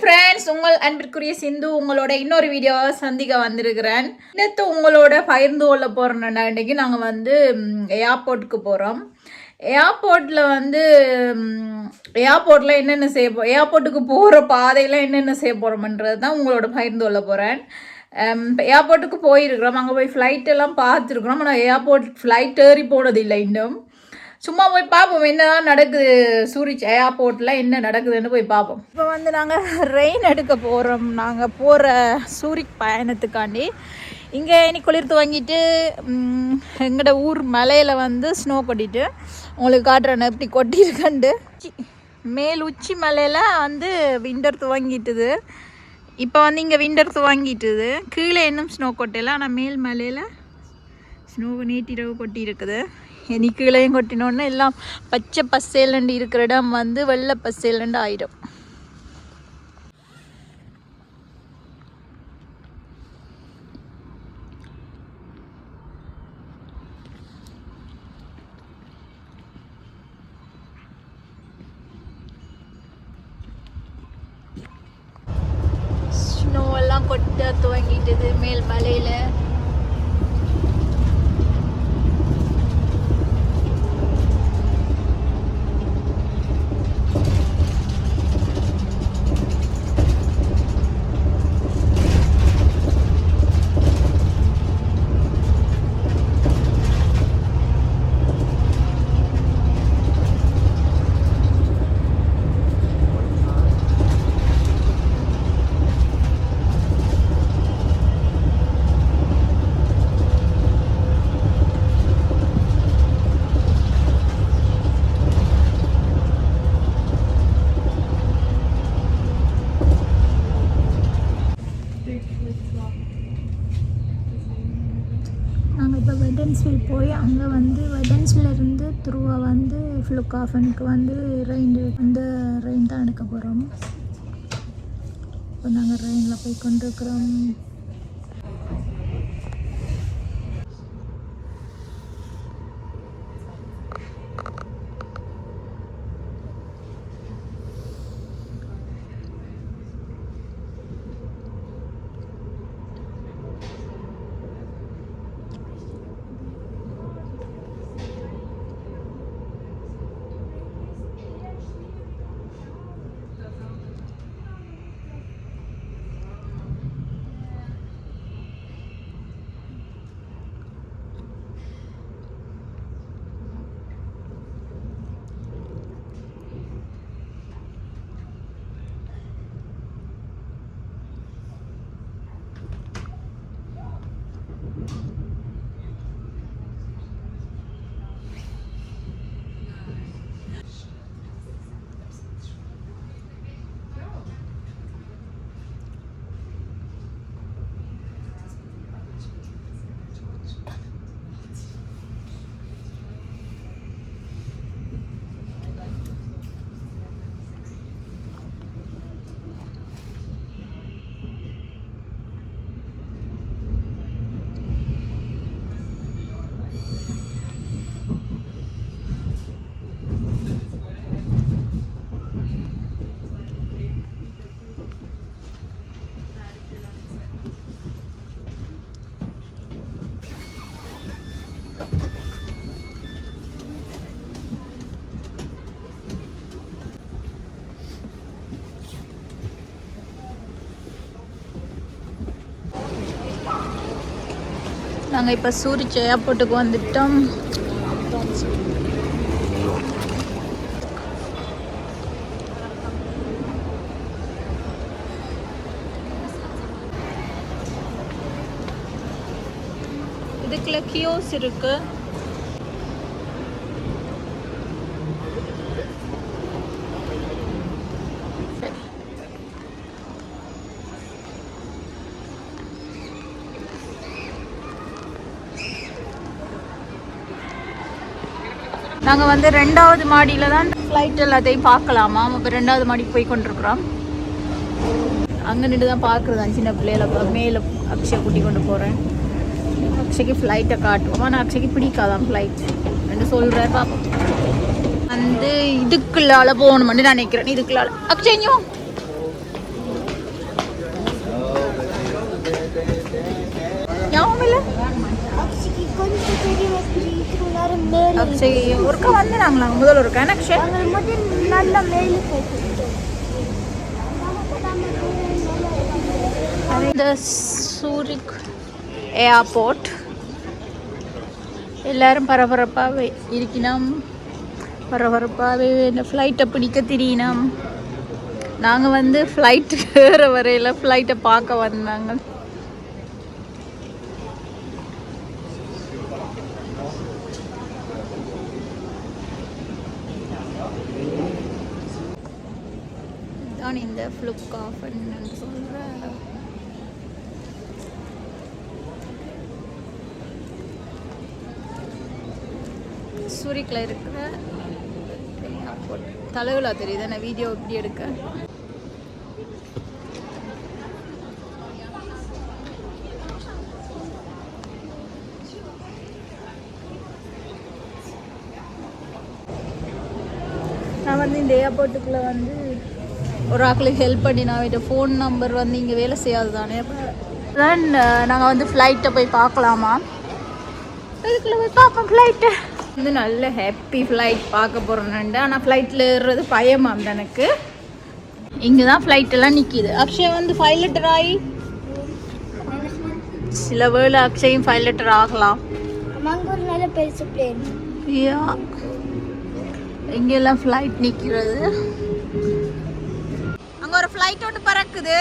Friends உங்கள் அன்பிற்குரிய சிந்து உங்களோட இன்னொரு வீடியோவை சந்திக்க வந்திருக்கிறேன். நேற்று உங்களோட பகிர்ந்து கொள்ள போகிறோம் இன்றைக்கி நாங்கள் வந்து ஏர்போர்ட்டுக்கு போகிறோம் ஏர்போர்ட்டில் வந்து ஏர்போர்ட்டில் என்னென்ன செய்ய போ ஏர்போர்ட்டுக்கு போகிற பாதையில் என்னென்ன செய்ய போகிறோம்ன்றது தான் உங்களோட பகிர்ந்து கொள்ள போகிறேன் ஏர்போர்ட்டுக்கு போயிருக்கிறோம். அங்கே போய் ஃப்ளைட் எல்லாம் பார்த்துருக்குறோம். ஆனால் ஏர்போர்ட் ஃப்ளைட் ஏறி போனதில்லை இன்னும். சும்மா போய் பார்ப்போம் என்னதான் நடக்குது சூரிச் ஏர்போர்ட்டில் என்ன நடக்குதுன்னு போய் பார்ப்போம் இப்போ வந்து நாங்கள் ரெயின் எடுக்க போகிறோம் நாங்கள் போகிற சூரிக் பயணத்துக்காண்டி. இங்கே இனி குளிர்த்து வாங்கிட்டு எங்களோட ஊர் மலையில் வந்து ஸ்னோ கொட்டிட்டு உங்களுக்கு காட்டுறேன் எப்படி கொட்டியிருக்கண்டு மேல் உச்சி மலையில் வந்து விண்டர் துவங்கிட்டுது. இப்போ வந்து இங்கே விண்டர் துவங்கிட்டுது. கீழே இன்னும் ஸ்னோ கொட்டல ஆனால் மேல் மலையில் ஸ்னோ நீட்டிரவு கொட்டி இருக்குது இனி கீழையும் கொட்டினோடனே எல்லாம் பச்சை பசேலண்டு இருக்கிற இடம் வந்து வெள்ளை பசேலண்டு ஆயிடும் ஸ்னோ எல்லாம் கொட்ட துவங்கிட்டது மேல் மலையில் நாங்கள் இப்போ வெடன்ஸ்வில் போய் அங்கே வந்து வெடன்ஸ்லேருந்து இருந்து துருவா வந்து ஃப்ளுக்காஃபனுக்கு வந்து ரெயின் வந்து ரெயின் தான் எடுக்க போகிறோம் இப்போ நாங்கள் ரெயினில் போய் கொண்டிருக்கிறோம். நாங்கள் இப்போ சூரிச் ஏர்போர்ட்டுக்கு வந்துட்டோம். இதுக்குள்ள கியோஸ் இருக்குது நாங்கள் வந்து ரெண்டாவது மாடியில் தான் ஃப்ளைட் எல்லாத்தையும் பார்க்கலாமா? இப்போ ரெண்டாவது மாடிக்கு போய் கொண்டிருக்கிறோம். அங்கே நின்று தான் பார்க்குறதான் சின்ன பிள்ளையில மேலே அக்ஷயை கூட்டி கொண்டு போகிறேன் அக்ஷய்க்கு ஃப்ளைட்டை காட்டுவோம். ஆனால் அக்ஷய்க்கு பிடிக்காதான் ஃப்ளைட் ரெண்டு சொல்கிறேன் பார்ப்போம் வந்து இதுக்குள்ளால போகணும்னு நினைக்கிறேன். இதுக்குள்ளால. அக்ஷயும் எல்லாரும் மேலே அக்ஷய் ஒருக்கா வந்து நாங்களா முதல் ஒருக்கா என்ன அக்ஷய் நாங்கள் முதல் நல்ல மேலே போயிட்டு இந்த சூரிக் ஏர்போர்ட். எல்லாரும் பரபரப்பாகவே இருக்கணும். பரபரப்பாகவே இந்த ஃப்ளைட்டை பிடிக்க தெரியணும். நாங்கள் வந்து ஃப்ளைட் ஏற வரையில் ஃப்ளைட்டை பார்க்க வந்தாங்க தான் இந்த ஃப்ளிப் ஆஃப்னு சொல்கிற சூரிக்கில் இருக்கிற ஏர்போர்ட் தலைவிழா தெரியுது? நான் வீடியோ இப்படி எடுக்க நான் வந்து இந்த ஏர்போர்ட்டுக்குள்ளே வந்து ஒரு ஆக்களுக்கு ஹெல்ப் பண்ணி நான் அவட்ட ஃபோன் நம்பர் வந்து இங்கே வேலை செய்யாது தானே தான் நாங்கள் வந்து ஃப்ளைட்டை போய் பார்க்கலாமா? இதுக்குள்ளே போய் பார்ப்போம் ஃப்ளைட்டு வந்து நல்ல ஹாப்பி ஃப்ளைட் பார்க்க போகிறோன்னு ஆனால் ஃப்ளைட்டில் ஏறுறது பயமாம் எனக்கு. இங்கே தான் ஃப்ளைட் எல்லாம் நிற்கிது அக்ஷய் வந்து ஃபைவ் லிட்டர் ஆகி சில வேளை அக்ஷயும் ஃபைவ் லிட்டர் ஆகலாம். இங்கெல்லாம் ஃப்ளைட் நிற்கிறது அங்கே ஒரு ஃப்ளைட் ஒன்று பறக்குது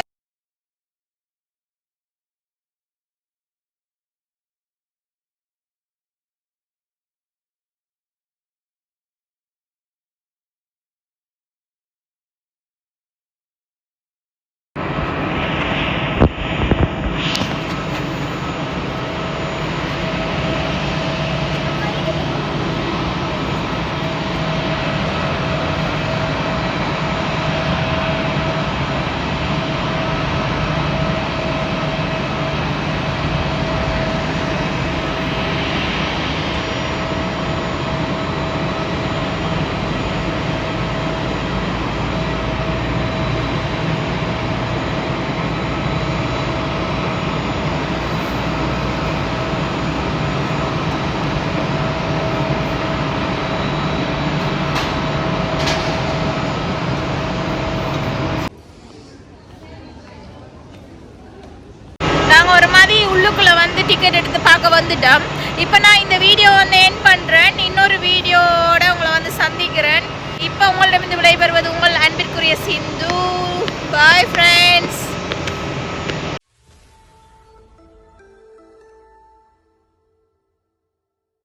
நாங்கள் ஒரு மாதிரி உள்ளுக்குள்ளே வந்து டிக்கெட் எடுத்து பார்க்க வந்துட்டோம். இப்போ நான் இந்த வீடியோ வந்து என் பண்ணுறேன் இன்னொரு வீடியோட உங்களை வந்து சந்திக்கிறேன். இப்போ உங்களிடமிருந்து விடைபெறுவது உங்கள் அன்பிற்குரிய சிந்து. Bye friends